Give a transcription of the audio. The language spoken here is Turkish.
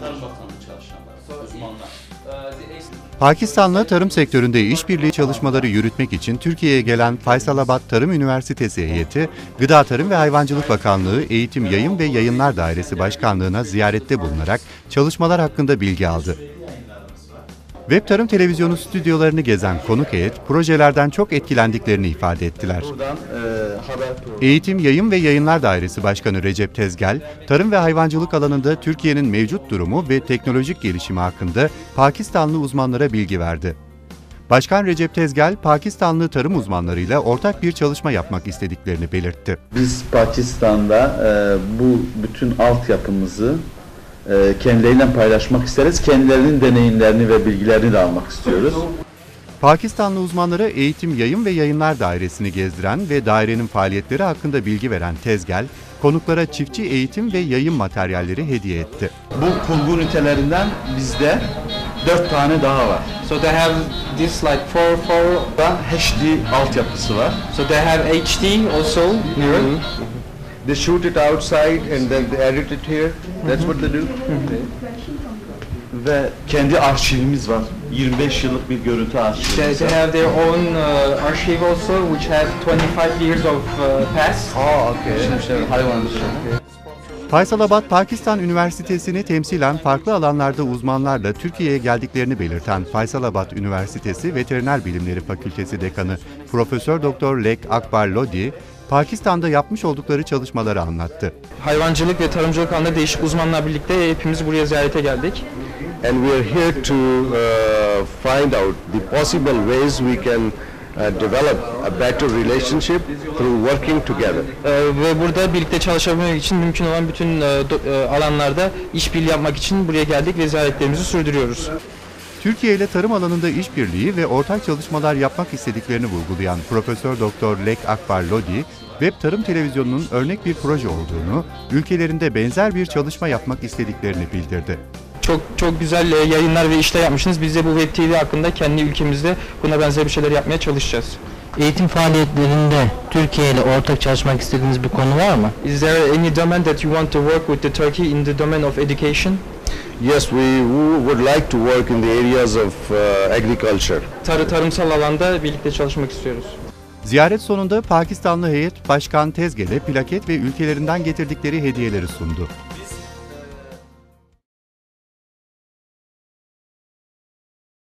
Tarım Bakanlığı çalışanları, uzmanlar. Pakistan'la tarım sektöründe işbirliği çalışmaları yürütmek için Türkiye'ye gelen Faysalabad Tarım Üniversitesi heyeti, Gıda Tarım ve Hayvancılık Bakanlığı Eğitim Yayın ve Yayınlar Dairesi Başkanlığı'na ziyarette bulunarak çalışmalar hakkında bilgi aldı. Web Tarım Televizyonu stüdyolarını gezen konuk heyet, projelerden çok etkilendiklerini ifade ettiler. Buradan e. Eğitim, Yayın ve Yayınlar Dairesi Başkanı Recep Tezgel, tarım ve hayvancılık alanında Türkiye'nin mevcut durumu ve teknolojik gelişimi hakkında Pakistanlı uzmanlara bilgi verdi. Başkan Recep Tezgel, Pakistanlı tarım uzmanlarıyla ortak bir çalışma yapmak istediklerini belirtti. Biz Pakistan'da e, bu bütün altyapımızı e, kendileriyle paylaşmak isteriz. Kendilerinin deneyimlerini ve bilgilerini de almak istiyoruz. Pakistanlı uzmanlara Eğitim, Yayın ve Yayınlar Dairesi'ni gezdiren ve dairenin faaliyetleri hakkında bilgi veren Tezgel, konuklara çiftçi eğitim ve yayın materyalleri hediye etti. Bu kurgu ünitelerinden bizde dört tane daha var. So they have this like four four. HD altyapısı var. So they have HD also here. They shoot it outside and then they edit it here. That's what they do. Ve kendi arşivimiz var. 25 yıllık bir görüntü They, arşivimiz they var. have their own uh, archive also, which has 25 years of uh, past. Oh, okay. Geçmişler, hayvan Faysalabad, Pakistan Üniversitesi'ni temsilen farklı alanlarda uzmanlarla Türkiye'ye geldiklerini belirten Faysalabad Üniversitesi Veteriner Bilimleri Fakültesi Dekanı Profesör Doktor Lek Akbar Lodi, Pakistan'da yapmış oldukları çalışmaları anlattı. Hayvancılık ve tarımcılık alanında değişik uzmanlar birlikte hepimiz buraya ziyarete geldik. And we are here to uh, find out the possible ways we can uh, develop a better relationship through working together. Ee, ve burada birlikte çalışabilmek için mümkün olan bütün e, do- e, alanlarda işbirliği yapmak için buraya geldik ve ziyaretlerimizi sürdürüyoruz. Türkiye ile tarım alanında işbirliği ve ortak çalışmalar yapmak istediklerini vurgulayan Profesör Doktor Lek Akbar Lodi, Web Tarım Televizyonu'nun örnek bir proje olduğunu, ülkelerinde benzer bir çalışma yapmak istediklerini bildirdi. Çok çok güzel e, yayınlar ve işler yapmışsınız. Biz de bu Web TV hakkında kendi ülkemizde buna benzer bir şeyler yapmaya çalışacağız. Eğitim faaliyetlerinde Türkiye ile ortak çalışmak istediğiniz bir konu var mı? Is there any domain that you want to work with the Turkey in the domain of education? Yes, we would like to work in the areas of uh, agriculture. Tarı tarımsal alanda birlikte çalışmak istiyoruz. Ziyaret sonunda Pakistanlı heyet Başkan Tezgel'e plaket ve ülkelerinden getirdikleri hediyeleri sundu.